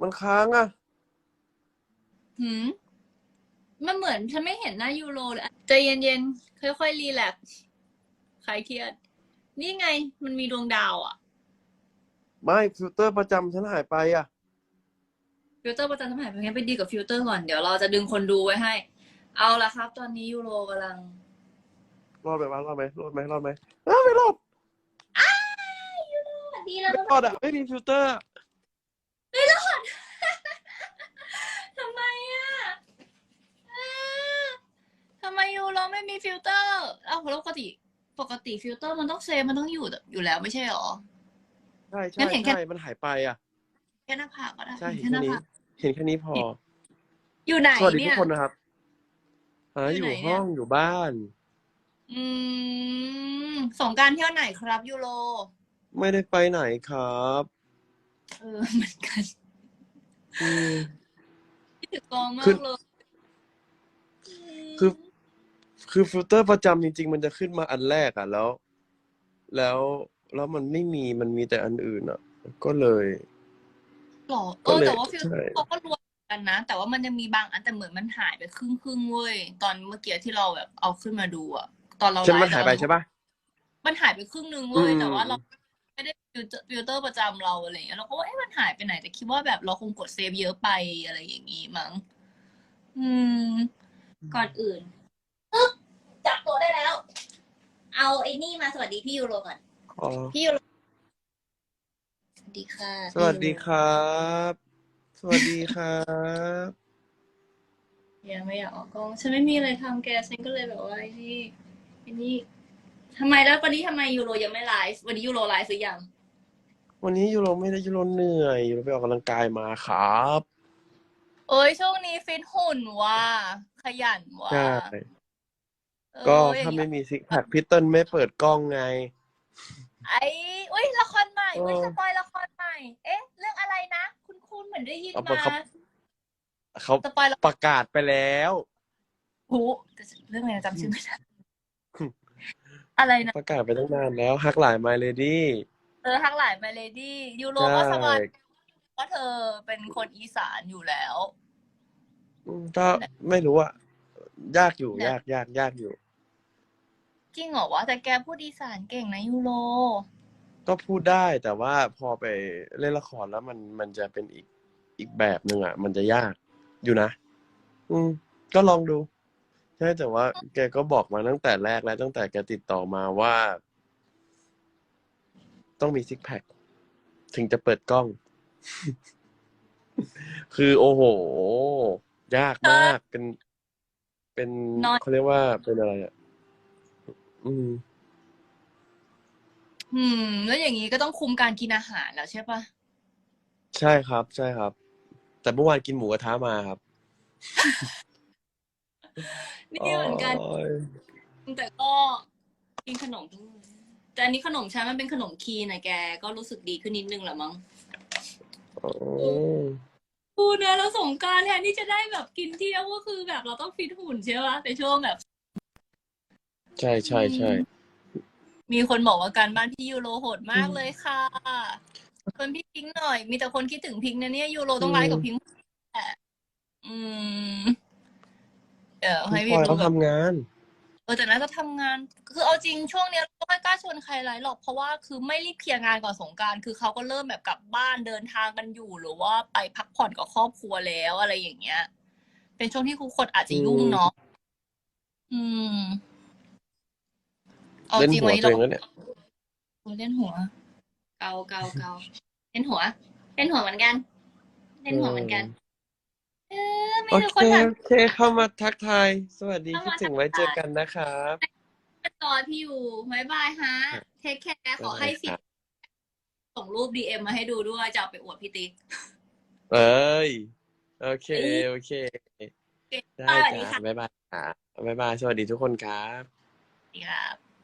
มันค้างอะ หืมมันเหมือนฉันไม่เห็นหน้ายูโรเลยอะใจเย็นๆ ค่อยๆ รีแลกซ์คลายเครียด นี่ไง มันมีดวงดาวอะไม่ฟิลเตอร์ประจำฉันหายไปอะ ฟิลเตอร์ประจันทำหายไปงั้นไปดีกับฟิลเตอร์ก่อน เดี๋ยวเราจะดึงคนดูไว้ให้ เอาละครับ ตอนนี้ยูโรกำลัง รอดไหมวะรอดไหมรอดไหมรอดไหมอ้าวไม่รอดดีแล้ว ไม่รอดอะ ไม่มีฟิลเตอร์อะ ทำไมอะอ่าทำ ไมยูโรไม่มีฟิลเตอร์เอ้าแล้วปกติปกติฟิลเตอร์มันต้องเซฟมันต้องอยู่อยู่แล้วไม่ใช่หรอ ใช่งั้ใช่นเห็นแค่ ใช่มันหายไปอะ แค่หน้าผากก็ได้ใช่เห็นเห็นแค่หแค่น้านี้ ผากเห็นแค่นี้พอ อยู่ไหนสวัสดีเนี่ทุกยคนนะครับหาออยู่ยู่ไหนเนี่ย ห้องอยู่บ้าน อืมสงกรารเที่ยวไหนครับยูโรไม่ได้ไปไหนครับเออเหมือนกันอืม คิดถึงกองมาคือกเลย คือ คือฟิลเตอร์ประจำจริง ๆ มันจะขึ้นมาอันแรกอะแล้ว แล้วแล้วมันไม่มีมันมีแต่อันอื่นอะ ก็เลย หรอเอก็อเลยแต่ว่าฟิลเตอใช่ร์เขาก็รวมกันนะ แต่ว่ามันจะมีบางอันแต่เหมือนมันหายไปครึ่งครึ่งๆเว้ยตอนเมื่อกี้ที่เราแบบเอาขึ้นมาดูอะตอนเราใช่ไหมไลมันฟ์หายไปใช่ปะมันหายไปครึ่งนึงเว้ยอืมแต่ว่าเราไม่ได้ฟิลเตอร์ฟิลเตอร์ประจำเราอะไรอย่างเงี้ยเราก็ว่าเอ๊ะมันหายไปไหนแต่คิดว่าแบบเราคงกดเซฟเยอะไปอะไรอย่างงี้มั้งอืมก่อนอื่นอึ๊บจับตัวได้แล้ว เอาไอ้นี่มาสวัสดีพี่ยูโรก่อนอ๋อพี่ยูโรสวัสดีค่ะสวัสดีครับ สวัสดีครับ ยังไม่อยากออกกล้องฉันไม่มีอะไรทำแกฉันก็เลยแบบว่าไอ้นี่ไอ้นี่ทำไมแล้ววันนี้ทำไมยูโรยังไม่ไลฟ์วันนี้ยูโรไลฟ์หรือยังวันนี้ยูโรไม่ได้ยูโรเหนื่อยยูโรไปออกกำลังกายมาครับ เอ้ยช่วงนี้ฟิตหุ่นว่ะขยันว่ะใช่เออ ก็อย่ถ้างงี้ไม่มีซิกแพคพี่เติ้ลไม่เปิดกล้องไง ไอ้อุ้ยละครใหม่อุ้ยเออสปอยละครใหม่ เอ๊ะ เรื่องอะไรนะ คุณคุณเหมือนได้ยินเอามาเขาเขาสปอยละประกาศไปแล้วหูแต่เรื่องอะไรนะจำชื่อไม่ได้อะไรนะประกาศไปตั้งนานแล้วฮักหลายไมเลดี้เออทั้งหลายมาเลดี้ยูโรใช่ก็สปอยว่าเธอเป็นคนอีสานอยู่แล้วอืมก็ไม่รู้อะยากอยู่เนี่ยยากยากยากอยู่ จริงเหรอวะแต่แกพูดอีสานเก่งนะยูโร ก็พูดได้แต่ว่าพอไปเล่นละครแล้วมันมันจะเป็นอีกอีกแบบหนึ่งอะมันจะยากอยู่นะ อืม ก็ลองดู ใช่แต่ว่า แกก็บอกมาตั้งแต่แรกแล้วตั้งแต่แกติดต่อมาว่า ต้องมีซิกแพคถึงจะเปิดกล้อง คือโอ้โห ยากมากเป็น เป็นน้อยเขาเรียกว่าเป็นอะไรอะ อืม อืม แล้วอย่างนี้ก็ต้องคุมการกินอาหารแล้วใช่ปะใช่ครับ ใช่ครับ แต่เมื่อวานกินหมูกระทะมาครับนี่เหมือนกัน โยแต่ก็กินขนมทุกมื้อแต่อันนี้ขนมฉันมันเป็นขนมคีนนะแก ก็รู้สึกดีขึ้นนิดนึงแหละมั้งอ๋อกูนะแล้วสงกรารแทนที่จะได้แบบกินเที่ยวก็คือแบบเราต้องฟิตหุ่นใช่ปะในช่วงแบบ ใช่ใช่ใช่มีคนบอกว่าการบ้านพี่ยูโรโหดมากเลยค่ะชวนพี่พิงค์หน่อย มีแต่คนคิดถึงพิงค์นะเนี่ยยูโรต้องไลฟ์กับพิงค์แหละอืม เดี๋ยวให้พี่พี่พลอยดูเขาแบบทำงาน เออแต่น่าจะทำงาน คือเอาจริงช่วงเนี้ยเราไม่กล้าชวนใครไลฟ์หรอกเพราะว่าคือไม่รีบเคลียร์งานก่อนสงกรารคือเขาก็เริ่มแบบกลับบ้านเดินทางกันอยู่ หรือว่าไปพักผ่อนกับครอบครัวแล้วอะไรอย่างเงี้ย เป็นช่วงที่ทุกคนอาจจะยุ่งเนาะ อืม เอาเล่นจริงหัววันนี้ตัวเราเองแล้วเนี่ยโอ้เล่นหัว เกาเกาเกาเล่นหัว เล่นหัวเหมือนกัน เล่นหัวเหมือนกัน เออไม่โอมีเคคนถามโอเคเข้ามาทักทาย สวัสดีเข้าคิดมาถึงไว้ทักทายเจอกันนะครับจอพี่อยู่บายบายฮะ เทคแคร์ขอให้สิส่งรูปดีเอ็มมาให้ดูด้วยจะเอาไปอวดพี่ติ๊ก เอ้ย โอเค โอเค ได้สวัสดีจ้าค่ะ บ๊ายบายค่ะบ๊ายบาย สวัสดีทุกคนครับสวัสดีครับ